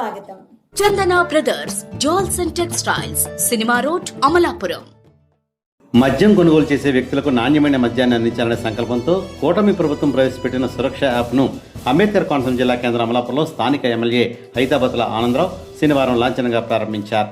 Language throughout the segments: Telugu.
స్వాగతం. Chandana brothers jewels and textiles cinema road Amalapuram. మద్యం కొనుగోలు చేసే వ్యక్తులకు నాణ్యమైన మద్యాన్ని అందించాలనే సంకల్పంతో కూటమి ప్రభుత్వం ప్రవేశపెట్టిన సురక్ష యాప్ను అంబేద్కర్ కోనసీమ జిల్లా కేంద్రం అమలాపురంలో స్థానిక ఎమ్మెల్యే హైదరాబాద్ల ఆనందరావు శనివారం లాంఛనంగా ప్రారంభించారు.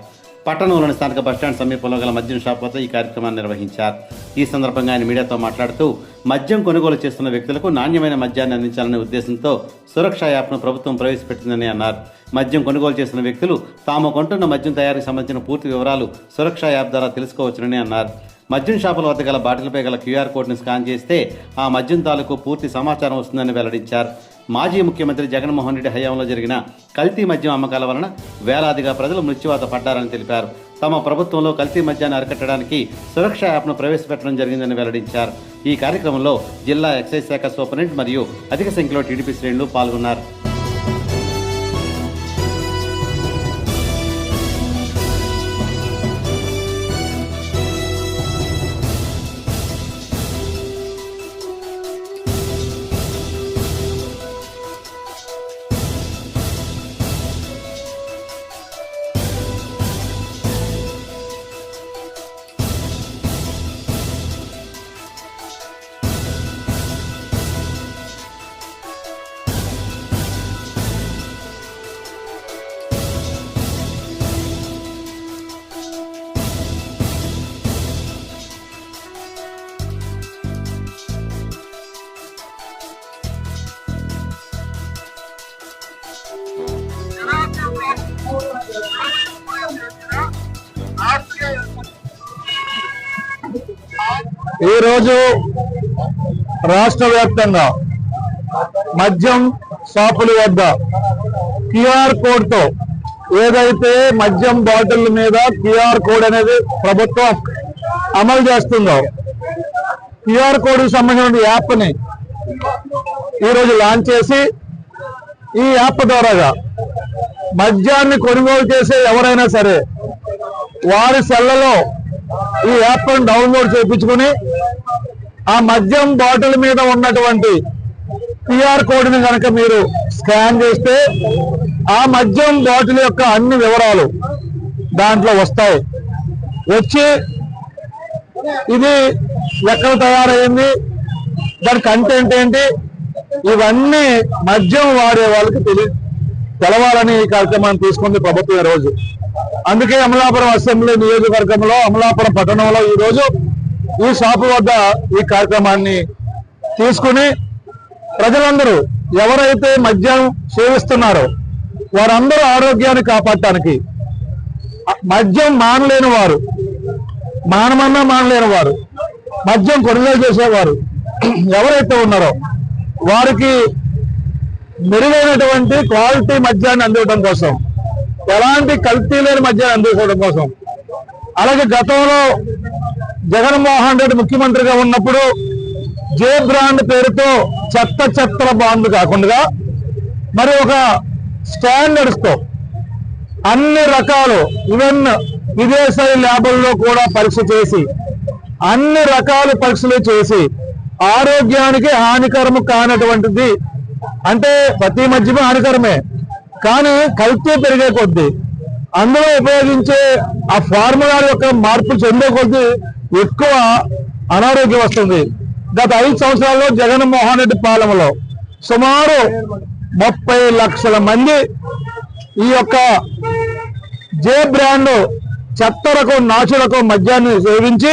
పట్టణంలోని స్థానిక బస్టాండ్ సమీపంలో గల మద్యం షాప్ వద్ద ఈ కార్యక్రమాన్ని నిర్వహించారు. ఈ సందర్భంగా ఆయన మీడియాతో మాట్లాడుతూ మద్యం కొనుగోలు చేస్తున్న వ్యక్తులకు నాణ్యమైన మద్యాన్ని అందించాలనే ఉద్దేశంతో సురక్ష యాప్ను ప్రభుత్వం ప్రవేశపెట్టిందని అన్నారు. మద్యం కొనుగోలు చేసిన వ్యక్తులు తాము కొంటున్న మద్యం తయారీకి సంబంధించిన పూర్తి వివరాలు సురక్ష యాప్ ద్వారా తెలుసుకోవచ్చునని అన్నారు. మద్యం షాపుల వద్ద గల బాటిల్పై గల క్యూఆర్ కోడ్ని స్కాన్ చేస్తే ఆ మద్యం తాలూకు పూర్తి సమాచారం వస్తుందని వెల్లడించారు. మాజీ ముఖ్యమంత్రి జగన్మోహన్ రెడ్డి హయాంలో జరిగిన కల్తీ మద్యం అమ్మకాల వలన వేలాదిగా ప్రజలు మృత్యువాత పడ్డారని తెలిపారు. తమ ప్రభుత్వంలో కల్తీ మద్యాన్ని అరికట్టడానికి సురక్ష యాప్ను ప్రవేశపెట్టడం జరిగిందని వెల్లడించారు. ఈ కార్యక్రమంలో జిల్లా ఎక్సైజ్ శాఖ సూపరింటెండెంట్ మరియు అధిక సంఖ్యలో టీడీపీ శ్రేణులు పాల్గొన్నారు. ఈరోజు రాష్ట్ర వ్యాప్తంగా మద్యం షాపుల వద్ద క్యూఆర్ కోడ్తో ఏదైతే మద్యం బాటిల్ మీద క్యూఆర్ కోడ్ అనేది ప్రభుత్వం అమలు చేస్తుందో క్యూఆర్ కోడ్ సంబంధించిన యాప్ని ఈరోజు లాంచ్ చేసి ఈ యాప్ ద్వారాగా మద్యాన్ని కొనుగోలు చేసే ఎవరైనా సరే వారి సెల్లలో ఈ యాప్ను డౌన్లోడ్ చేయించుకుని ఆ మద్యం బాటిల్ మీద ఉన్నటువంటి క్యూఆర్ కోడ్ని కనుక మీరు స్కాన్ చేస్తే ఆ మద్యం బాటిల్ యొక్క అన్ని వివరాలు దాంట్లో వస్తాయి. వచ్చి ఇది ఎక్కడ తయారైంది దాని కంటెంట్ ఏంటి ఇవన్నీ మద్యం వాడే వాళ్ళకి తెలియదు తెలవాలని ఈ కార్యక్రమాన్ని తీసుకుంది ప్రభుత్వం ఈ రోజు. అందుకే అమలాపురం అసెంబ్లీ నియోజకవర్గంలో అమలాపురం పట్టణంలో ఈ రోజు ఈ షాపు వద్ద ఈ కార్యక్రమాన్ని తీసుకుని ప్రజలందరూ ఎవరైతే మద్యం సేవిస్తున్నారో వారందరూ ఆరోగ్యాన్ని కాపాడటానికి మద్యం మానలేని వారు మానమన్నా మానలేని వారు మద్యం కొనుగోలు చేసేవారు ఎవరైతే ఉన్నారో వారికి మెరుగైనటువంటి క్వాలిటీ మద్యాన్ని అందించడం కోసం ఎలాంటి కల్తీ లేని మద్యాన్ని అందించడం కోసం. అలాగే గతంలో జగన్మోహన్ రెడ్డి ముఖ్యమంత్రిగా ఉన్నప్పుడు జే బ్రాండ్ పేరుతో చెత్త చెత్తల బాండ్లు కాకుండా మరి ఒక స్టాండర్డ్స్తో అన్ని రకాలు ఈవెన్ విదేశాల ల్యాబుల్లో కూడా పరీక్ష చేసి అన్ని రకాల పరీక్షలు చేసి ఆరోగ్యానికి హానికరము కానటువంటిది అంటే ప్రతి మద్యమే హానికరమే కానీ కల్తీ పెరిగే కొద్దీ అందులో ఉపయోగించే ఆ ఫార్ములా యొక్క మార్పు చెందే కొద్దీ ఎక్కువ అనారోగ్యం వస్తుంది. గత ఐదు సంవత్సరాల్లో జగన్మోహన్ రెడ్డి పాలనలో సుమారు ముప్పై లక్షల మంది ఈ యొక్క జే బ్రాండ్ చెత్త రకం నాచు రకం మద్యాన్ని సేవించి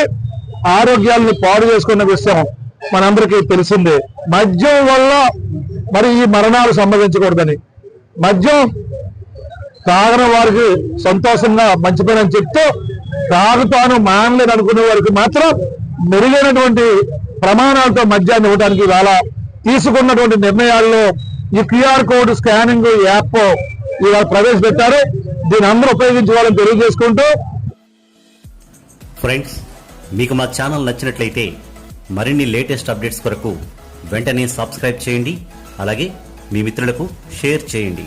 ఆరోగ్యాలను పాడు చేసుకున్న విషయం మనందరికీ తెలిసిందే. మద్యం వల్ల మరి ఈ మరణాలు సంబంధించకూడదని మద్యం తాగని వారికి సంతోషంగా మంచి పని అని చెప్తూ తాగుతాను మానలేదు అనుకునే వారికి మాత్రం మెరుగైనటువంటి ప్రమాణాలతో మద్యాన్ని ఇవ్వడానికి ఇవాళ తీసుకున్నటువంటి నిర్ణయాల్లో ఈ క్యూఆర్ కోడ్ స్కానింగ్ యాప్ ఇవాళ ప్రవేశపెట్టారు. దీని అందరూ ఉపయోగించుకోవాలని తెలియజేసుకుంటూ. ఫ్రెండ్స్ మీకు మా ఛానల్ నచ్చినట్లయితే మరిన్ని లేటెస్ట్ అప్డేట్స్ కొరకు వెంటనే సబ్స్క్రైబ్ చేయండి. అలాగే మీ మిత్రులకు షేర్ చేయండి.